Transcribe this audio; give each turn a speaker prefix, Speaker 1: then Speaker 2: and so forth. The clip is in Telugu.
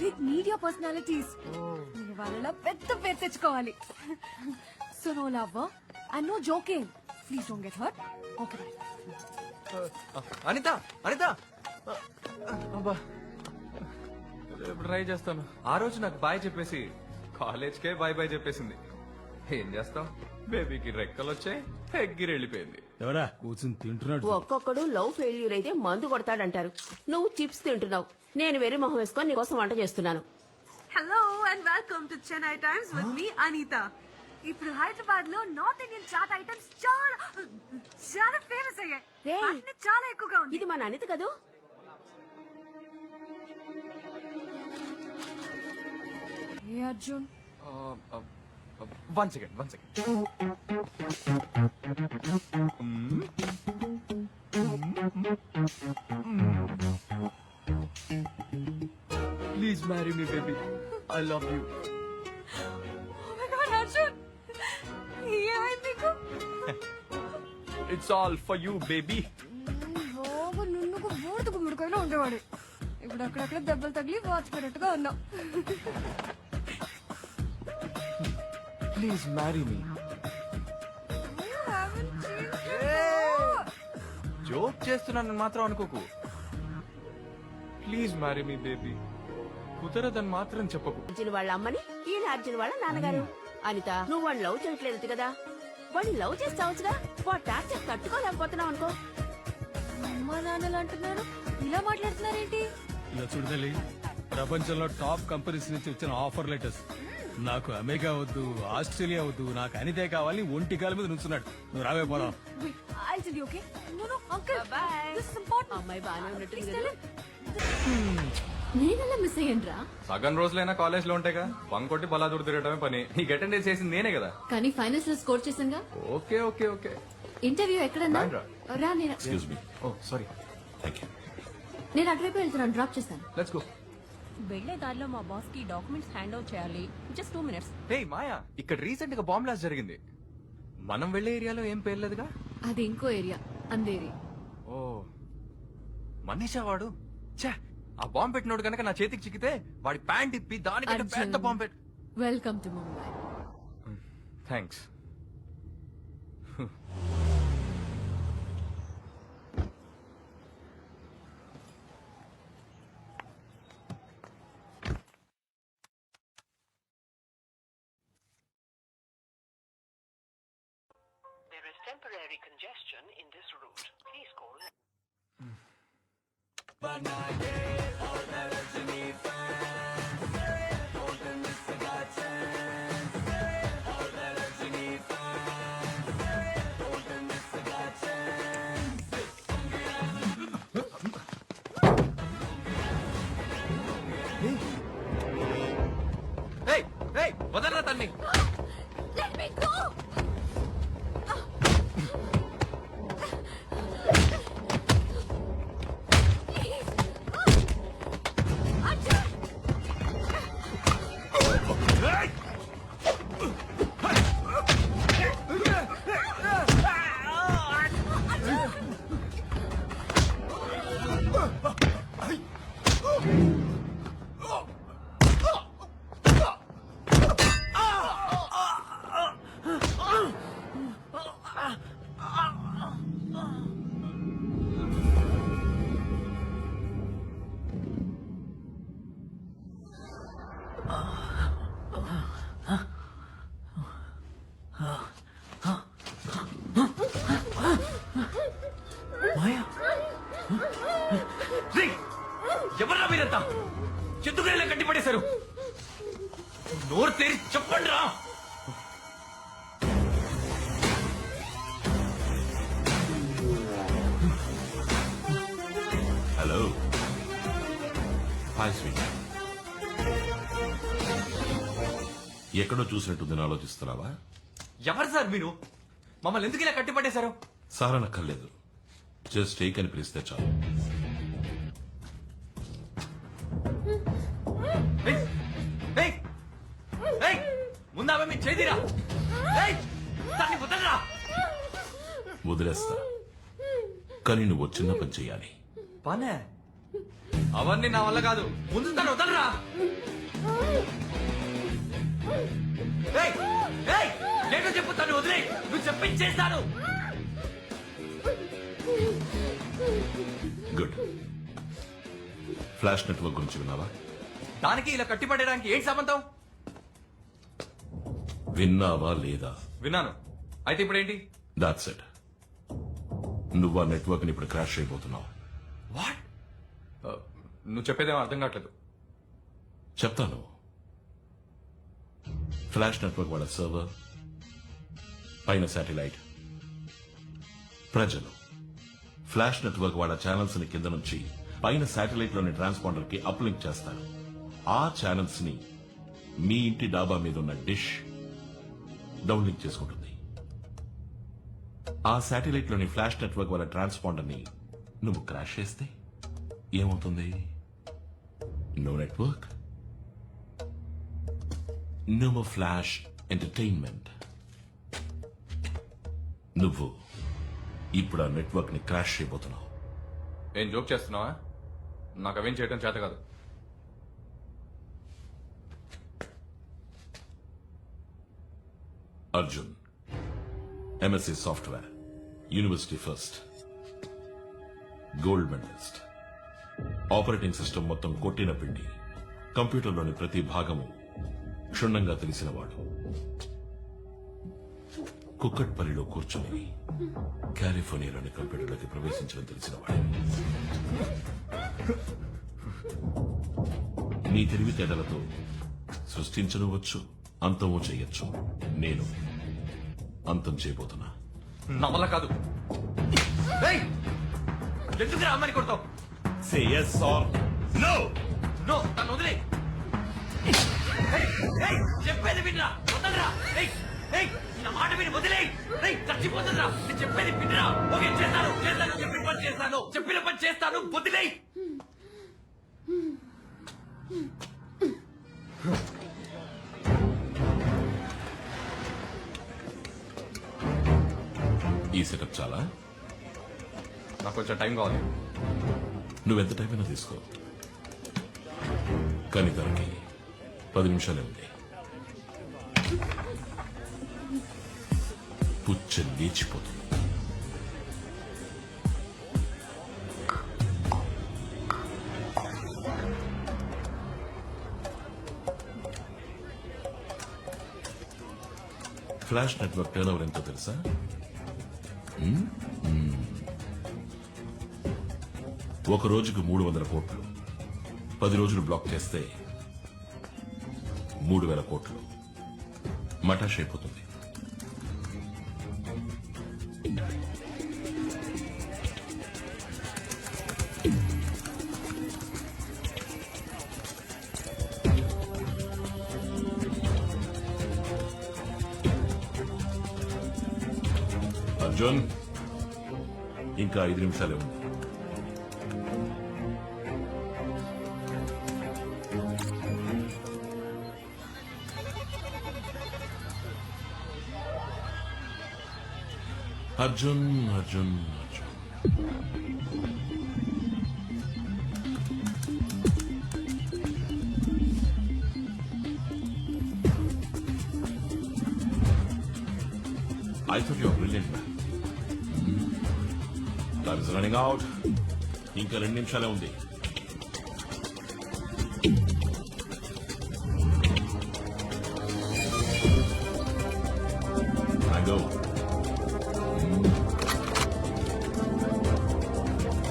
Speaker 1: బిగ్ మీడియా పర్సనాలిటీస్ వాళ్ళ పెద్ద పేరు తెచ్చుకోవాలి. So no love and no joking please don't get hurt okay
Speaker 2: Anitha Anitha అబ్బా. రేపు ట్రై చేస్తాను. ఆ రోజు నాకు బాయ్ చెప్పేసి కాలేజ్కే బాయ్ బాయ్ చెప్పేసింది. ఏం చేస్తాం బేబీకి రెక్కలు వచ్చాయి ఎగ్గిరి వెళ్ళిపోయింది.
Speaker 3: ఎవరా? కూర్చుని తింటున్నాడు
Speaker 4: ఒక్కొక్కడు లవ్ ఫెయిల్యూర్ అయితే మందు కొడతాడంటారు. నువ్వు చిప్స్ తింటున్నావు. నేను వెర్రి మొహం వేసుకొని నీకోసం వంట చేస్తున్నాను.
Speaker 1: Hello and welcome to Chennai times with me Anitha ఇప్పుడు హైదరాబాద్లో నార్త్ ఇండియన్ చాట్ ఐటమ్స్ చాలా చాలా ఫేమస్ అయ్యాయి.
Speaker 4: రేయ్.
Speaker 1: వాటిని చాలా ఎక్కువగా ఉంది.
Speaker 4: ఇది మన అనిత కదూ?
Speaker 1: ఏ Arjun
Speaker 2: one second one second. Please marry me baby I love you
Speaker 1: Oh
Speaker 2: it's all for you baby
Speaker 1: నున్నుకు బూడిద గుమ్మడికాయలో ఉండేవాడు. ఇప్పుడు అక్కడక్కడ దెబ్బలు తగిలి వాచిపోయినట్టుగా ఉన్నావు
Speaker 2: ప్లీజ్ మ్యారీ మీ జోక్ చేస్తున్నానని మాత్రం అనుకోకు. ప్లీజ్ మ్యారీ మీ బేబీ కుదరదని మాత్రం చెప్పకు.
Speaker 4: అర్జున్ వాళ్ళ అమ్మని ఈయన అర్జున్ వాళ్ళ నాన్నగారు. అనిత నువ్వు వాడిని లవ్ చేయట్లేదు కదా? వాడిని లవ్ చేస్తావచ్చుగా? వాడు టార్చర్ తట్టుకోలేకపోతున్నావు అనుకో.
Speaker 1: అమ్మా నాన్నలు అంటున్నారు. ఇలా మాట్లాడుతున్నారేంటి?
Speaker 3: ఇలా చూడు తల్లి ప్రపంచంలో టాప్ కంపెనీస్ నుంచి వచ్చిన ఆఫర్ లెటర్స్. నాకు అమెరికా వద్దు ఆస్ట్రేలియా వద్దు నాకు అనితే కావాలి ఒంటి కాల మీద నుంచున్నాడు. నువ్వు రావే పోదాం
Speaker 1: I'll tell you, okay? No, no, uncle.
Speaker 4: Bye-bye.
Speaker 1: This is important.
Speaker 4: అమ్మాయి బాగానే ఉన్నట్టుంది
Speaker 1: Please
Speaker 4: కదా.
Speaker 1: tell him. నేనెలా మిస్ అయ్యానురా
Speaker 2: సగం రోజులైనా కాలేజ్లో ఉంటాయిగా బంకొట్టి బలాదూరు తిరగడమే పని. నీకు అటెండెన్స్ చేసింది నేనే కదా.
Speaker 1: కానీ ఫైనల్స్లో స్కోర్ చేసాగా
Speaker 2: ఓకే ఓకే ఓకే.
Speaker 1: ఇంటర్వ్యూ ఎక్కడన్నా. రా నేను?
Speaker 5: Excuse me
Speaker 2: oh sorry
Speaker 5: thank you
Speaker 1: నేను అటువైపు వెళ్తున్నాను డ్రాప్ చేస్తాను.
Speaker 2: లెట్స్ గో
Speaker 6: వెళ్ళే దారిలో మా బాస్కి డాక్యుమెంట్స్ హ్యాండ్ ఓవర్ చేయాలి. Just two minutes.
Speaker 2: Hey Maya ఇక్కడ రీసెంట్గా బాంబ్ బ్లాస్ట్ జరిగింది. మనం వెళ్ళే ఏరియాలో ఏం పేర్లేదుగా
Speaker 1: అది ఇంకో ఏరియా అందేరి
Speaker 2: ఓ మనీషా వాడు? ఛే ఆ బాంబ్ పెట్టినోడు కనుక నా చేతికి చిక్కితే వాడి ప్యాంట్ ఇప్పి దానికంటే
Speaker 1: అర్జున్.
Speaker 2: పెద్ద bomb pet
Speaker 1: welcome to Mumbai.
Speaker 2: Thanks
Speaker 7: heavy congestion in this route. Please call.
Speaker 2: But all
Speaker 1: to me.
Speaker 2: ఎవరా మీరంతా? ఎందుకు ఇలా కట్టి నోరు తెరి చెప్పండి రా
Speaker 5: హలో హాయ్ స్వీట్ ఎక్కడో చూసినట్టుందని ఆలోచిస్తున్నావా?
Speaker 2: ఎవరు సార్ మీరు? మమ్మల్ని ఎందుకు ఇలా కట్టి పడేశారు
Speaker 5: సార్ అనక్కర్లేదు జస్ట్ టేక్ అని పిలిస్తే చాలు!
Speaker 2: ముందు మీ చేదిరా
Speaker 5: వదిలేస్తా. కానీ నువ్వు చిన్న పని చెయ్యాలి.
Speaker 2: పనే? అవన్నీ నా వల్ల కాదు. ముందు తను వదలరా. ఏంటో చెప్పు తను వదిలే. నువ్వు చెప్పించేస్తాను.
Speaker 5: గుడ్. ఫ్లాష్ నెట్వర్క్ గురించి విన్నావా?
Speaker 2: దానికి ఇలా కట్టిపడడానికి ఏంటి సంబంధం?
Speaker 5: విన్నావా లేదా?
Speaker 2: విన్నాను. అయితే ఇప్పుడు ఏంటి?
Speaker 5: దాట్స్ ఇట్ నువ్వు ఆ నెట్వర్క్ని ఇప్పుడు క్రాష్ అయిపోతున్నావు
Speaker 2: వాట్ నువ్వు చెప్పేదేమో అర్థం కావట్లేదు.
Speaker 5: చెప్తాను. ఫ్లాష్ నెట్వర్క్ వాళ్ళ సర్వర్ పైన శాటిలైట్ ప్రజలు ఫ్లాష్ నెట్వర్క్ వాళ్ళ ఛానల్స్ని కింద నుంచి పైన శాటిలైట్లోని ట్రాన్స్పాండర్కి అప్లింక్ చేస్తారు. ఆ ఛానల్స్ని మీ ఇంటి డాబా మీద ఉన్న డిష్ డౌన్లింక్ చేసుకుంటుంది. ఆ శాటిలైట్లోని ఫ్లాష్ నెట్వర్క్ వాళ్ళ ట్రాన్స్పాండర్ని నువ్వు క్రాష్ చేస్తే ఏమవుతుంది? No network More flash entertainment. నువ్వు ఇప్పుడు ఆ నెట్వర్క్ని క్రాష్ చేయబోతున్నావు.
Speaker 2: ఏం జోక్ చేస్తున్నావా? నాకు అవేం చేయడం చేత కాదు.
Speaker 5: Arjun MSc software university first gold medalist operating system మొత్తం కొట్టిన పిండి. కంప్యూటర్లోని ప్రతి భాగము క్షుణ్ణంగా తెలిసినవాడు. కుక్కట్పల్లిలో కూర్చుని కాలిఫోర్నియాలోని కంప్యూటర్లోకి ప్రవేశించడం తెలిసినవాడు. నీ తెలివితేటలతో సృష్టించనవచ్చు అంతము చేయొచ్చు. నేను అంతం చేయబోతున్నా.
Speaker 2: నా వల్ల కాదు! ఎందుకు రా అమ్మని కొడతావు?
Speaker 5: Say yes or no.
Speaker 2: No నన్ను వదిలే! చెప్పేది వినరా వదలరా ఏయ్! ఏయ్! నా మాట విని వదిలే చచ్చిపోతుందిరా నేను చెప్పేది వినరా ఓకే చేస్తాను చేస్తాను చెప్పిన పని చేస్తాను చెప్పిన పని చేస్తాను వదిలే
Speaker 5: ఈ సెటప్ చాలా
Speaker 2: నాకు కొంచెం టైం కావాలి
Speaker 5: నువ్వెంత టైం అయినా తీసుకో కానీ దానికి పది నిమిషాలు ఉంది పుచ్చ లేచిపోతుంది. ఫ్లాష్ నెట్వర్క్ టర్న్ ఓవర్ ఎంతో తెలుసా? ఒక రోజుకు మూడు వందల కోట్లు. పది రోజులు బ్లాక్ చేస్తే మూడు వేల కోట్లు. మటాష్ అయిపోతుంది. అర్జున్ ఇంకా ఐదు నిమిషాలే ఉంది. Arjun Arjun Arjun I thought you were brilliant, man. Time is running out. ఇంకా రెండు నిమిషాలే ఉంది I go.